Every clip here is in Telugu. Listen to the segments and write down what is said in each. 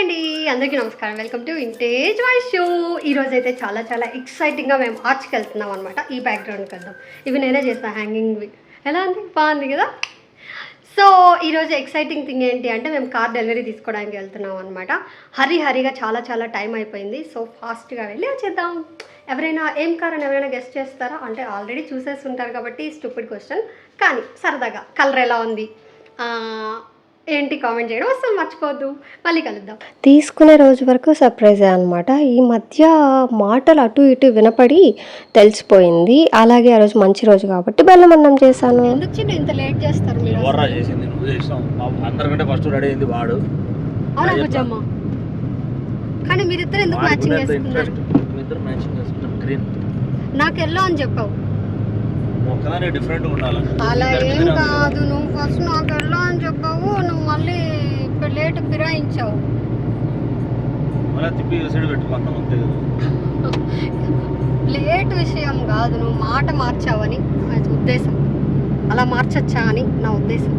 అండి. అందరికీ నమస్కారం. Welcome to vintage voice show ఈరోజు అయితే చాలా చాలా ఎక్సైటింగ్గా మేము ఆర్చ్కి వెళ్తున్నాం అనమాట ఈ బ్యాక్గ్రౌండ్కి వెళ్దాం. ఇవి నేనే చేస్తాను హ్యాంగింగ్వి ఎలా ఉంది? బాగుంది కదా? సో ఈరోజు ఎక్సైటింగ్ థింగ్ ఏంటి అంటే మేము కార్ డెలివరీ తీసుకోవడానికి వెళ్తున్నాం అనమాట హరి హరిగా చాలా చాలా టైం అయిపోయింది. సో ఫాస్ట్గా వెళ్ళి వచ్చేద్దాం. ఎవరైనా ఏం కార్ అని ఎవరైనా గెస్ట్ చేస్తారా? అంటే ఆల్రెడీ చూసేసి ఉంటారు కాబట్టి స్టూపిడ్ క్వశ్చన్ కానీ సరదాగా కలర్ ఎలా ఉంది? ఏంటి కామెంట్ చేయడం? అసలు మర్చిపోవద్దు. మళ్ళీ కలుద్దాం. తీసుకునే రోజు వరకు సర్ప్రైజ్ అనమాట ఈ మధ్య మాటలు అటు ఇటు వినపడి తెలిసిపోయింది. అలాగే ఆ రోజు మంచి రోజు కాబట్టి బెల్లం అన్నం చేశాను. ఎందుకు చిన్న ఇంత లేట్ చేస్తారు మీరు? చేసింది? నువ్వు పాపం అందరికంటే ఫస్ట్ రెడీ అయింది వాడు. అవునా బుజ్జమ్మ? కానీ మీరిద్దరు ఎందుకు మ్యాచింగ్ చేసుకున్నారు ఇద్దరు మ్యాచింగ్ చేసుకుంటాం గ్రీన్. నాకు ఎల్లో అని చెప్పావు. ఒక్కదాని డిఫరెంట్ ఉండాలి. అలా ఏం. కాదు నువ్వు ఫస్ట్ నాకు ఎల్లో అని చెప్పావు నువ్వు మళ్ళీ ఇప్పుడు లేట్ ఫిరాయించావు. మళ్ళీ తిప్పి సైడ్ పెట్టు మొత్తం అంతే కదా. లేట్ విషయం కాదు నువ్వు మాట మార్చావని నా ఉద్దేశం. అలా మార్చచ్చా అని నా ఉద్దేశం.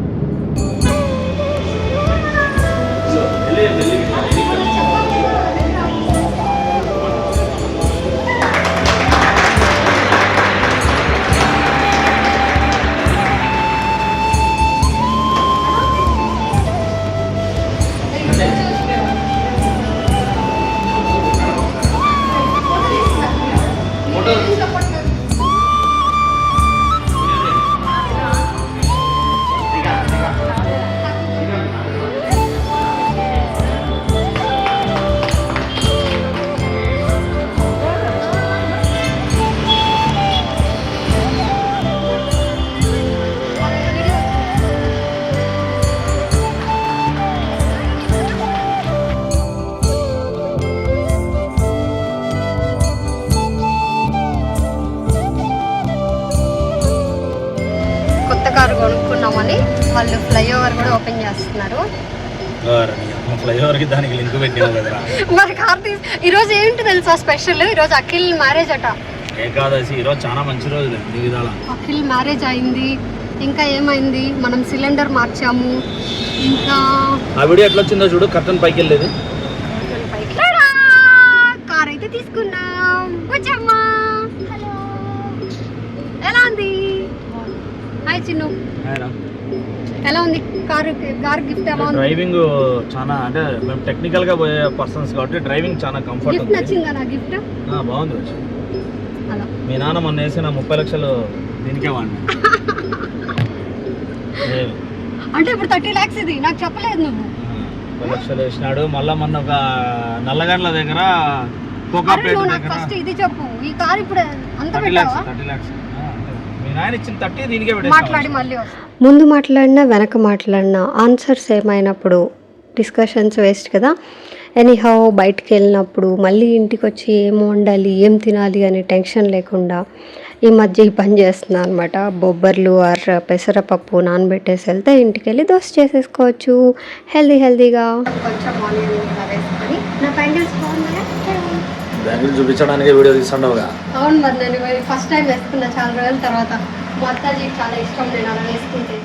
వాళ్ళు ఫ్లైఓవర్ కూడా ఓపెన్ చేస్తున్నారు. ఫ్లైఓవర్కి దానికి లింక్ మరి కార్ తీసి ఈరోజు ఏంటి తెలుసా స్పెషల్? ఈరోజు అఖిల్ మ్యారేజ్ అట. ఏకాదశి ఈరోజు చాలా మంచి రోజు అఖిల్ మ్యారేజ్ అయింది ఇంకా ఏమైంది? మనం సిలిండర్ మార్చాము ఇంకా ఆ వీడియో ఎట్లా వచ్చిందో చూడు కర్టన్ పైకి వెళ్ళేది! కార్ అయితే తీసుకున్నాం. వచ్చమ్మా ఎలా ఉంది? హాయ్ చిన్ను. ఎలా ఉంది? కారు కార్ గిఫ్ట్ ఎలా ఉంది? డ్రైవింగ్ చాలా అంటే మేము టెక్నికల్గా పోయే పర్సన్స్ కాబట్టి డ్రైవింగ్ చాలా కంఫర్ట్ గిఫ్ట్ నచ్చిందా నా గిఫ్ట్? ఆ, బాగుంది వచ్చి. అలా. మీ నాన్న మొన్న వేసిన ముప్పై లక్షలు దీనికే వాడినా. ఏ, అంటే ఇప్పుడు థర్టీ లాక్స్ ఇది నాకు చెప్పలేదు నువ్వు. ముప్పై లక్షలు వేసినాడు. మళ్ళా మొన్న ఒక నల్లగండ్ల దగ్గర కోకాపేట దగ్గర ఫస్ట్ ఇది చెప్పు. ఈ కార్ ఇప్పుడు అంత ల్యాక్స్ పెట్టావా? థర్టీ ల్యాక్స్ ముందు మాట్లాడినా వెనక మాట్లాడినా ఆన్సర్స్ ఏమైనప్పుడు డిస్కషన్స్ వేస్ట్ కదా. ఎనీహౌ బయటికి వెళ్ళినప్పుడు మళ్ళీ ఇంటికి వచ్చి ఏం వండాలి ఏం తినాలి అనే టెన్షన్ లేకుండా ఈ మధ్య ఈ పని చేస్తున్నాను అనమాట బొబ్బర్లు ఆర్ పెసరపప్పు నానబెట్టేసి వెళ్తే ఇంటికి వెళ్ళి దోశ చేసేసుకోవచ్చు. హెల్దీ హెల్దీగా కొంచెం ఆనియన్ ఇలా వేసుకొని నా బ్యాంకులు చూపించడానికి వీడియో తీస్తుండవుగా. అవును మరి నేను ఫస్ట్ టైం వేసుకున్నా చాలా రోజుల తర్వాత మా అత్తాజీ చాలా ఇష్టం నేను అలా వేసుకుంటే.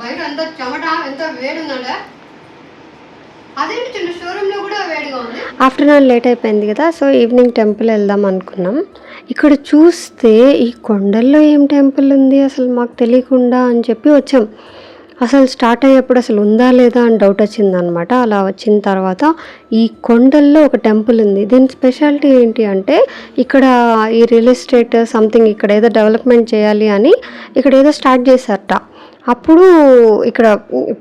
బయట ఎంత చెమట ఎంత వేడి ఉందా అదేంటి చిన్న షోరూమ్లో కూడా వేడిగా ఉంది? ఆఫ్టర్నూన్ లేట్ అయిపోయింది కదా సో ఈవినింగ్ టెంపుల్ వెళ్దాం అనుకున్నాం. ఇక్కడ చూస్తే ఈ కొండల్లో ఏం టెంపుల్ ఉంది అసలు మాకు తెలియకుండా అని చెప్పి వచ్చాం. అసలు స్టార్ట్ అయ్యేప్పుడు అసలు ఉందా లేదా అని డౌట్ వచ్చిందనమాట అలా వచ్చిన తర్వాత ఈ కొండల్లో ఒక టెంపుల్ ఉంది. దీని స్పెషాలిటీ ఏంటి అంటే ఇక్కడ ఈ రియల్ ఎస్టేట్ సంథింగ్ ఇక్కడ ఏదో డెవలప్మెంట్ చేయాలి అని ఇక్కడ ఏదో స్టార్ట్ చేశారట. అప్పుడు ఇక్కడ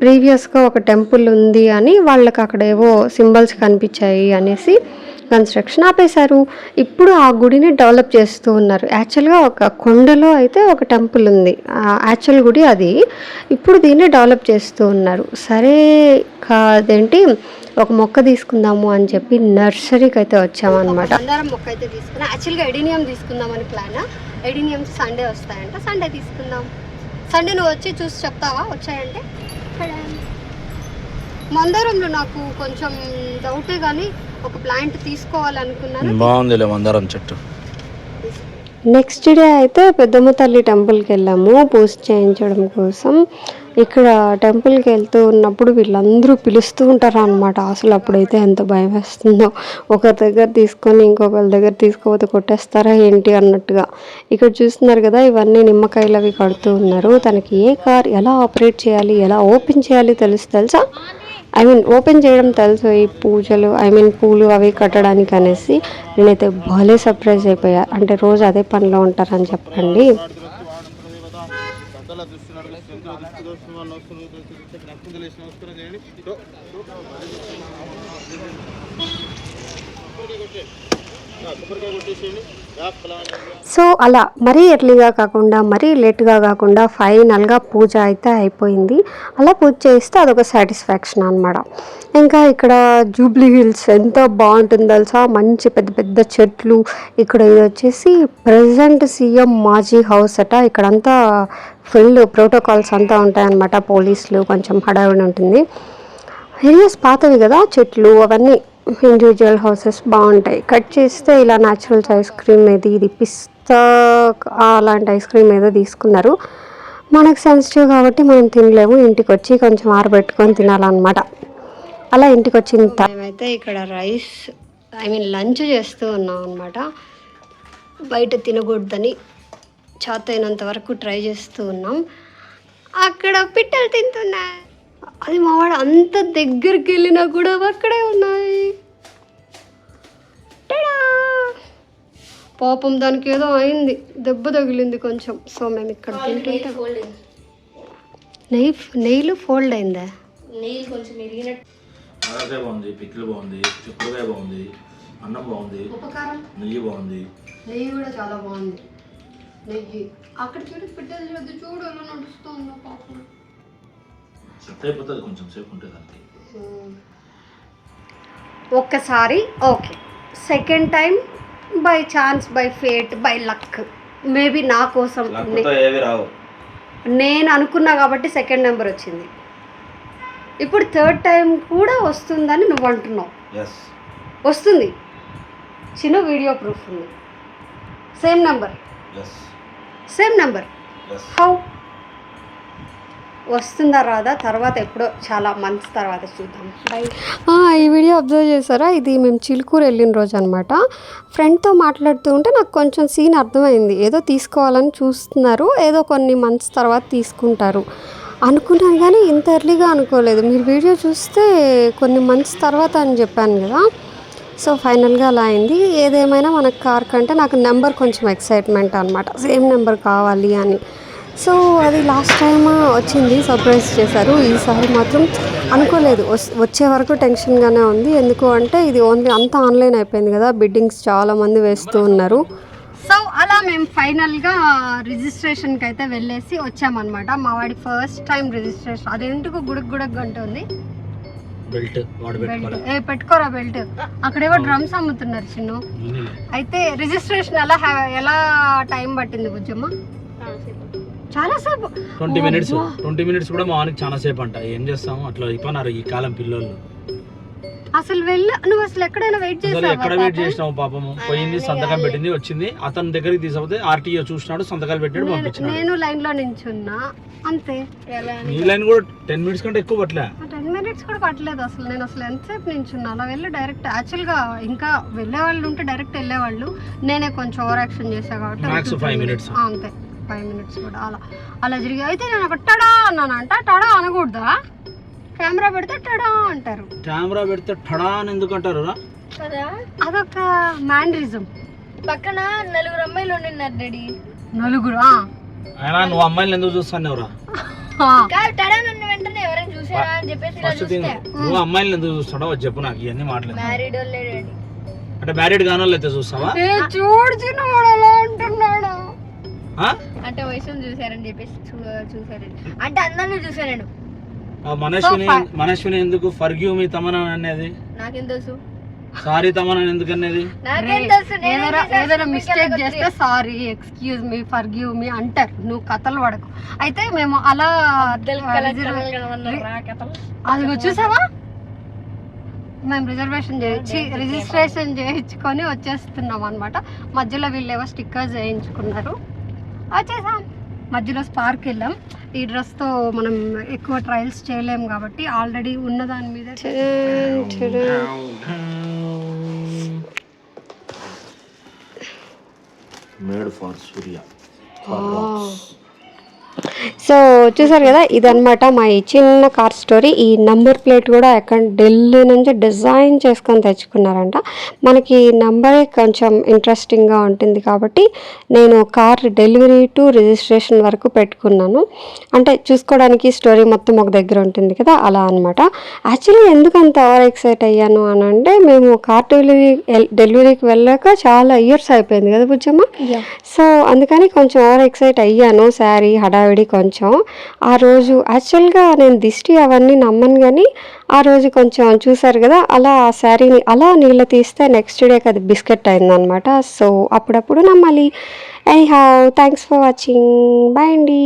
ప్రీవియస్గా ఒక టెంపుల్ ఉంది అని వాళ్ళకి అక్కడ ఏవో సింబల్స్ కనిపించాయి అనేసి కన్స్ట్రక్షన్ ఆపేశారు. ఇప్పుడు ఆ గుడిని డెవలప్ చేస్తూ ఉన్నారు. యాక్చువల్గా ఒక కొండలో అయితే ఒక టెంపుల్ ఉంది. యాక్చువల్ గుడి అది. ఇప్పుడు దీన్ని డెవలప్ చేస్తూ ఉన్నారు. సరే కాదేంటి? ఒక మొక్క తీసుకుందాము అని చెప్పి నర్సరీకి అయితే వచ్చామన్నమాట. మందారం మొక్క అయితే తీసుకున్నా. యాక్చువల్గా ఎడినియం తీసుకుందామని ప్లాన్? ఎడినియం సండే వస్తాయంట. సండే తీసుకుందాం. సండే నువ్వు వచ్చి చూసి చెప్తావా? వచ్చాయంటే. మందారంలో నాకు కొంచెం డౌటే కానీ ఒక ప్లాంట్ తీసుకోవాలనుకున్నాను. బాగుందిలే మందారం చెట్టు. నెక్స్ట్ డే అయితే పెద్దమ్మ తల్లి టెంపుల్కి వెళ్ళాము పూజ చేయించడం కోసం. ఇక్కడ టెంపుల్కి వెళ్తూ ఉన్నప్పుడు వీళ్ళందరూ పిలుస్తూ ఉంటారు అనమాట అసలు అప్పుడైతే ఎంత భయం వేస్తుందో. ఒకరి దగ్గర తీసుకొని ఇంకొకరి దగ్గర తీసుకోపోతే కొట్టేస్తారా ఏంటి అన్నట్టుగా. ఇక్కడ చూస్తున్నారు కదా ఇవన్నీ నిమ్మకాయలు అవి కడుతూ ఉన్నారు. తనకి ఏ కార్ ఎలా ఆపరేట్ చేయాలి ఎలా ఓపెన్ చేయాలి తెలుసు తెలుసా? ఐ మీన్ ఓపెన్ చేయడం తెలుసు ఈ పూజలు ఐ మీన్ పూలు అవి కట్టడానికి అనేసి నేనైతే భలే సర్ప్రైజ్ అయిపోయా. అంటే రోజు అదే పనిలో ఉంటారని చెప్పండి. సో అలా మరీ ఎర్లీగా కాకుండా మరీ లేట్గా కాకుండా ఫైనల్గా పూజ అయితే అయిపోయింది. అలా పూజ చేస్తే అదొక సాటిస్ఫాక్షన్ అనమాట ఇంకా ఇక్కడ జూబ్లీ హిల్స్ ఎంత బాగుంటుంది తెలుసా? మంచి పెద్ద పెద్ద చెట్లు. ఇక్కడ ఇది వచ్చేసి ప్రజెంట్ సీఎం మాజీ హౌస్ అట. ఇక్కడంతా ఫుల్ ప్రోటోకాల్స్ అంతా ఉంటాయన్నమాట. పోలీసులు కొంచెం హడావిడి ఉంటుంది. ఏరియాస్ పాతవి కదా? చెట్లు అవన్నీ. ఇండివిజువల్ హౌసెస్ బాగుంటాయి. కట్ చేస్తే ఇలా న్యాచురల్స్ ఐస్ క్రీమ్ ఏది ఇది పిస్తా అలాంటి ఐస్ క్రీమ్ ఏదో తీసుకున్నారు. మనకు సెన్సిటివ్ కాబట్టి మనం తినలేము. ఇంటికి వచ్చి కొంచెం ఆరబెట్టుకొని తినాలన్నమాట. అలా ఇంటికి వచ్చిన మేమైతే ఇక్కడ రైస్ ఐ మీన్ లంచ్ చేస్తూ ఉన్నాం అనమాట బయట తినకూడదని చేత అయినంత వరకు ట్రై చేస్తూ ఉన్నాం. అక్కడ పిట్టలు తింటున్నాయి అది మావాడు అంత దగ్గరికి వెళ్ళినా కూడా అక్కడే ఉన్నాయి. టడా! పాపం దానికి ఏదో అయింది. దెబ్బ తగిలింది కొంచెం. సో మేము ఇక్కడ తింటుంటాం. నెయ్యి నెయ్యిలు ఫోల్డ్ అయిందా? ఆవకాయ బాగుంది పిక్కిలు బాగుంది చిక్కుడుకాయ బాగుంది అన్నం బాగుంది ఉపకారం? నెయ్యి బాగుంది. నెయ్యి కూడా చాలా బాగుంది. నెయ్యి. అక్కడ చూడు పిట్టలు చూడు చూడు ఎలా నడుస్తుందో పాపం. సెట్ అయిపోతుంది కొంచెం సేపు దానికి. ఒక్కసారి okay second time by chance by fate by luck maybe నా కోసం లేకపోతే ఏవి రావు. నేను అనుకున్నా కాబట్టి సెకండ్ నెంబర్ వచ్చింది. ఇప్పుడు థర్డ్ టైం కూడా వస్తుందని నువ్వు అంటున్నావు. వస్తుంది. చిన్న వీడియో ప్రూఫ్ ఉంది. Same number same number how వస్తుందా రాదా? తర్వాత ఎప్పుడో చాలా మంత్స్ తర్వాత చూద్దాం. బై ఈ వీడియో అబ్జర్వ్ చేశారా? ఇది మేము చిలుకూరు వెళ్ళిన రోజు అనమాట ఫ్రెండ్తో మాట్లాడుతూ ఉంటే నాకు కొంచెం సీన్ అర్థమైంది. ఏదో తీసుకోవాలని చూస్తున్నారు. ఏదో కొన్ని మంత్స్ తర్వాత తీసుకుంటారు. అనుకున్నాను కానీ ఇంత ఎర్లీగా అనుకోలేదు. మీరు వీడియో చూస్తే కొన్ని మంత్స్ తర్వాత అని చెప్పాను కదా. సో ఫైనల్గా అలా అయింది. ఏదేమైనా మనకు కార్ కంటే నాకు నెంబర్ కొంచెం ఎక్సైట్మెంట్ అనమాట సేమ్ నెంబర్ కావాలి అని. సో అది లాస్ట్ టైం వచ్చింది. సర్ప్రైజ్ చేశారు. ఈసారి మాత్రం అనుకోలేదు. వస్- వచ్చే వరకు టెన్షన్గానే ఉంది. ఎందుకు అంటే ఇది ఓన్లీ అంతా ఆన్లైన్ అయిపోయింది కదా. బిడ్డింగ్స్ చాలా మంది వేస్తూ ఉన్నారు. సో అలా మేము ఫైనల్గా రిజిస్ట్రేషన్కి అయితే వెళ్ళేసి వచ్చామన్నమాట. మా వాడి ఫస్ట్ టైం రిజిస్ట్రేషన్ అదెందుకు గుడుకు గుడక్ అంటుంది బెల్ట్ వాడు బెల్ట్ పెట్టుకోవాలి ఏ పెట్టుకోరా బెల్ట్ అక్కడేవో డ్రమ్స్ అమ్ముతున్నారు చిన్ను. అయితే రిజిస్ట్రేషన్ ఎలా హ్యా- ఎలా టైం పట్టింది బుజ్జమ్మ? చాలాసేపు ట్వంటీ మినిట్స్ ట్వంటీ మినిట్స్ కూడా మా వానికి చాలా సేపు అంట. ఏం చేస్తాము? అట్లా అయిపోయినారు ఈ కాలం పిల్లోళ్ళు. అసలు వెళ్ళ నువ్వు అసలు ఎక్కడైనా వెయిట్ అసలు ఎక్కడ చేసావా వెయిట్ చేసినావు పాపము? పోయింది సంతకం పెట్టింది వచ్చింది. అతని దగ్గరికి తీసుకపోతే ఆర్టీఓ చూసినాడు సంతకాలు పెట్టాడు నేను- పంపించినాడు. నేను లైన్లో నించున్నా. అంతే. నీ లైన్ కూడా టెన్ మినిట్స్ కంటే ఎక్కువ పట్టలే టెన్ మినిట్స్ కూడా పట్టలేదు అసలు. నేను అసలు ఎంతసేపు నించున్నా? అలా వెళ్ళి డైరెక్ట్ యాక్చువల్గా ఇంకా వెళ్ళే వాళ్ళు ఉంటే డైరెక్ట్ వెళ్ళేవాళ్ళు. నేనే కొంచెం ఓవర్ యాక్షన్ చేసా కాబట్టి అంతే. ఫైవ్ మినిట్స్ కూడా అలా అలా జరిగి అయితే నేను ఒక టడా అన్నానంట టడా అనకూడదా? కెమెరా పెడితే టడా అంటారు. కెమెరా పెడితే ఠడా అని ఎందుకు అంటారు రా? అదొక మ్యాండరిజం పక్కన నలుగురు అమ్మాయిలు ఉండినారు డాడీ. నలుగురు ఆ. అయినా నువ్వు అమ్మాయిలు ఎందుకు చూస్తాను. కాదు టడా వెంటనే ఎవరైనా చూసారా అని చెప్పేసి ఇలా ఫస్ట్ థింగ్ చూస్తే. నువ్వు అమ్మాయిలు ఎందుకు చూస్తాడో చెప్పు నాకు ఇవన్నీ మాట్లాడు మ్యారీడ్ వాళ్ళే డాడీ. అంటే మ్యారీడ్ కాని అయితే చూస్తావా? ఏ చూడు చిన్నవాడు ఎలా అంటున్నాడు? అంటే వయసును చూసారని చెప్పేసి చూసారండి అంటే అందరిని చూసాను ఆ మనస్విని. మనస్విని ఎందుకు? ఫర్గ్యూ మీ తమన అనేది నాకేం తెలుసు. సారీ తమన ఎందుకు అనేది ఏదైనా మిస్టేక్ చేస్తే? Sorry excuse me forgive me అంటారు. నువ్వు కథలు పడకు. అయితే మేము అలా. అది చూసావా? మేము రిజర్వేషన్ చేయించి రిజిస్ట్రేషన్ చేయించుకొని వచ్చేస్తున్నాం అనమాట మధ్యలో వీళ్ళు ఏవో స్టిక్కర్స్ చేయించుకున్నారు వచ్చేసాం. మధ్యలో స్పార్క్ వెళ్ళాం. ఈ డ్రెస్తో మనం ఎక్కువ ట్రయల్స్ చేయలేము కాబట్టి ఆల్రెడీ ఉన్న దాని మీద మేడ్ ఫర్ సూర్య. సో చూసారు కదా ఇదన్నమాట మా ఈ చిన్న కార్ స్టోరీ ఈ నంబర్ ప్లేట్ కూడా ఎక్కడ ఢిల్లీ నుంచి డిజైన్ చేసుకొని తెచ్చుకున్నారంట. మనకి నంబరే కొంచెం ఇంట్రెస్టింగ్గా ఉంటుంది కాబట్టి నేను కార్ డెలివరీ టు రిజిస్ట్రేషన్ వరకు పెట్టుకున్నాను. అంటే చూసుకోవడానికి స్టోరీ మొత్తం ఒక దగ్గర ఉంటుంది కదా అలా అనమాట యాక్చువల్లీ ఎందుకు అంత ఓవర్ ఎక్సైట్ అయ్యాను అని అంటే మేము కార్ డెలివరీ డెలివరీకి వెళ్ళాక చాలా ఇయర్స్ అయిపోయింది కదా బుజ్జమ్మ? సో అందుకని కొంచెం ఓవర్ ఎక్సైట్ అయ్యాను శారీ హడావిడి కొంచెం. ఆ రోజు యాక్చువల్గా నేను దిష్టి అవన్నీ నమ్మను కానీ ఆ రోజు కొంచెం చూసారు కదా అలా ఆ శారీని అలా నీళ్ళు తీస్తే నెక్స్ట్ డేకి అది బిస్కెట్ అయిందనమాట సో అప్పుడప్పుడు నమ్మాలి. I how thanks for watching bye అండి.